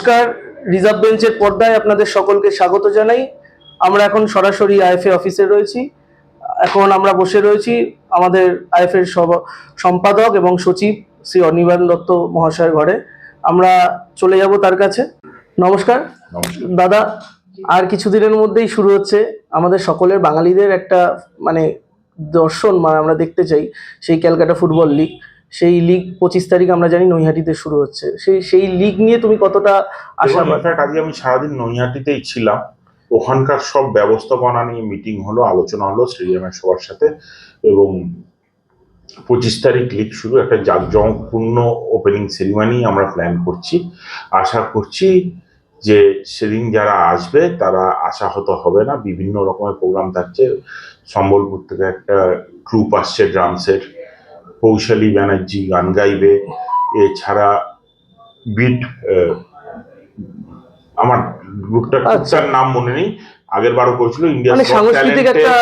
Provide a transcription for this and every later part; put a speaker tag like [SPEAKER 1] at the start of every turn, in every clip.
[SPEAKER 1] নমস্কার রিজার্ভ বেঞ্চের পর্দায় আপনাদের সকলকে স্বাগত জানাই। আমরা এখন সরাসরি আইএফএ অফিসে রয়েছি। এখন আমরা বসে রয়েছি আমাদের আইএফএর সম্পাদক এবং সচিব শ্রী অনির্বাণ দত্ত মহাশয়ের ঘরে। আমরা চলে যাব তার কাছে। নমস্কার।
[SPEAKER 2] নমস্কার।
[SPEAKER 1] দাদা আর কিছুদিনের মধ্যেই শুরু হচ্ছে আমাদের সকলের বাঙালিদের একটা মানে দর্শন মানে আমরা দেখতে চাই সেই ক্যালকাটা ফুটবল লিগ। সেই লিগ পঁচিশ তারিখ আমরা জানি নৈহাটিতে শুরু হচ্ছে। সেই সেই লিগ নিয়ে তুমি কতটা
[SPEAKER 2] ইনফ্যাক্ট আজকে আমি সারাদিন নৈহাটিতেই ছিলাম। ওখানকার সব ব্যবস্থাপনা নিয়ে মিটিং হলো, আলোচনা হলো স্টেডিয়ামের সবার সাথে এবং পঁচিশ তারিখ লিগ শুরু, একটা জাঁকজমকপূর্ণ ওপেনিং সেরিমনি আমরা প্ল্যান করছি। আশা করছি যে সেদিন যারা আসবে, তারা আশাহত হবে না। বিভিন্ন রকমের প্রোগ্রাম থাকছে। সম্বলপুর থেকে একটা গ্রুপ আসছে ড্রামসের কৌশালী ব্যানার্জি গান গাইবে। এছাড়া বিট আমার গ্রুপটার
[SPEAKER 1] আচ্ছা।
[SPEAKER 2] নাম মনে নেই। আগের বারও করেছিল ইন্ডিয়া
[SPEAKER 1] মানে সাংস্কৃতিক একটা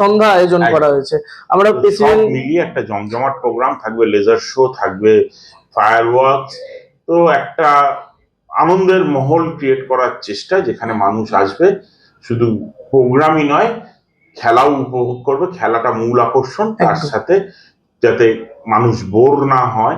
[SPEAKER 1] সন্ধ্যা আয়োজন করা হয়েছে। আমরা প্রেসিডেন্ট
[SPEAKER 2] মিলিয়ে একটা জমজমাট প্রোগ্রাম থাকবে লেজার শো থাকবে ফায়ার তো একটা আনন্দের মহল ক্রিয়েট করার চেষ্টা যেখানে মানুষ আসবে। শুধু প্রোগ্রামই নয় খেলাও উপভোগ করবে। খেলাটা মূল আকর্ষণ। তার সাথে যাতে মানুষ বোর না হয়,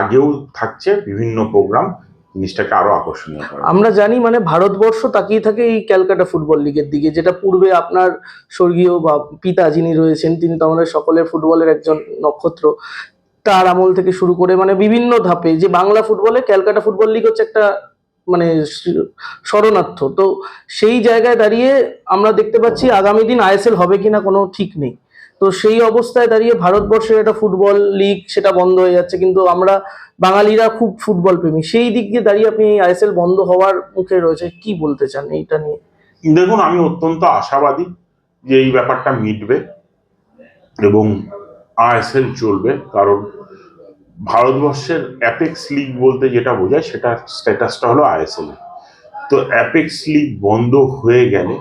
[SPEAKER 2] আগেও থাকছে বিভিন্ন প্রোগ্রাম জিনিসটাকে আরও আকর্ষণীয় করে
[SPEAKER 1] আমরা জানি মানে ভারতবর্ষ তাকিয়ে থাকে এই ক্যালকাটা ফুটবল লিগের দিকে, যেটা পূর্বে আপনার স্বর্গীয় বা পিতা যিনি রয়েছেন, তিনি তো আমাদের সকলের ফুটবলের একজন নক্ষত্র। তার আমল থেকে শুরু করে মানে বিভিন্ন ধাপে যে বাংলা ফুটবলে ক্যালকাটা ফুটবল লিগ হচ্ছে একটা মানে শরণার্থ। তো সেই জায়গায় দাঁড়িয়ে আমরা দেখতে পাচ্ছি আগামী দিন আইএসএল হবে কিনা কোনো ঠিক নেই। তো সেই অবস্থায় দাঁড়িয়ে ভারতবর্ষের একটা ফুটবল লিগ সেটা বন্ধ হয়ে যাচ্ছে, কিন্তু আমরা বাঙালিরা খুব ফুটবল প্রেমী। সেই দিক দিয়ে দাঁড়িয়ে আপনি আইএসএল বন্ধ হওয়ার মুখে রয়েছে, কি বলতে চান এইটা নিয়ে?
[SPEAKER 2] দেখুন, আমি অত্যন্ত আশাবাদী যে এই ব্যাপারটা মিটবে এবং আইএসএল চলবে, কারণ ভারতবর্ষের অ্যাপেক্স লিগ বলতে যেটা বোঝায় সেটার স্ট্যাটাসটা হলো আইএসএল তো অ্যাপেক্স লিগ বন্ধ হয়ে গেলে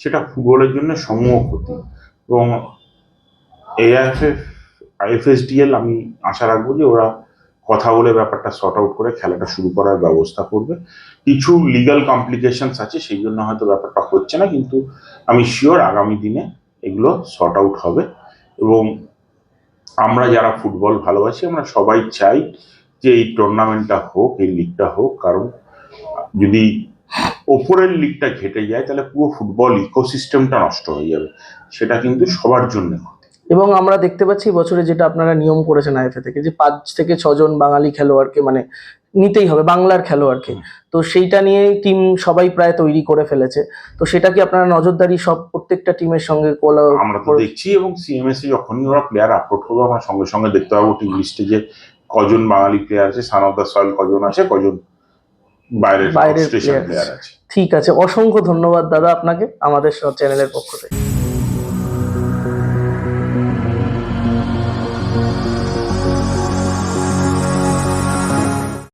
[SPEAKER 2] সেটা ফুটবলের জন্য সমূহ ক্ষতি এবং এআইএফএফ আইএফএসডিএল আমি আশা রাখব যে ওরা কথা বলে ব্যাপারটা সর্ট আউট করে খেলাটা শুরু করার ব্যবস্থা করবে। কিছু লিগ্যাল কমপ্লিকেশনস আছে, সেই জন্য হয়তো ব্যাপারটা হচ্ছে না, কিন্তু আমি শিওর আগামী দিনে এগুলো সর্ট আউট হবে। এবং আমরা যারা ফুটবল ভালোবাসি, আমরা সবাই চাই যে এই টুর্নামেন্টটা হোক, এই লিগটা হোক, কারণ যদি ওপরের লিগটা ঘেটে যায়, তাহলে পুরো ফুটবল ইকোসিস্টেমটা নষ্ট হয়ে যাবে। সেটা কিন্তু সবার জন্য
[SPEAKER 1] এবং আমরা দেখতে পাচ্ছি বছরে যেটা আপনারা নিয়ম করেছেন আইএফএ থেকে যে পাঁচ থেকে ছজন বাঙালি খেলোয়াড়কে মানে নিতেই হবে বাংলার খেলোয়াড়কে। তো সেইটা নিয়ে টিম সবাই প্রায় তৈরি করে ফেলেছে। তো সেটা কি আপনারা নজরদারি সব প্রত্যেকটা টিমের সঙ্গে কোলা
[SPEAKER 2] আমরা তো দেখছি এবং সিএমএসি যখনই ওরা প্লেয়ার আপলোড করবে আমরা সঙ্গে সঙ্গে দেখতে পাবো টিম লিস্টে যে কজন বাঙালি প্লেয়ার আছে সান অফ দ্য সয়েল কজন আছে কজন বাইরের
[SPEAKER 1] বাইরের
[SPEAKER 2] প্লেয়ার আছে।
[SPEAKER 1] ঠিক আছে অসংখ্য ধন্যবাদ দাদা আপনাকে আমাদের চ্যানেলের পক্ষ থেকে।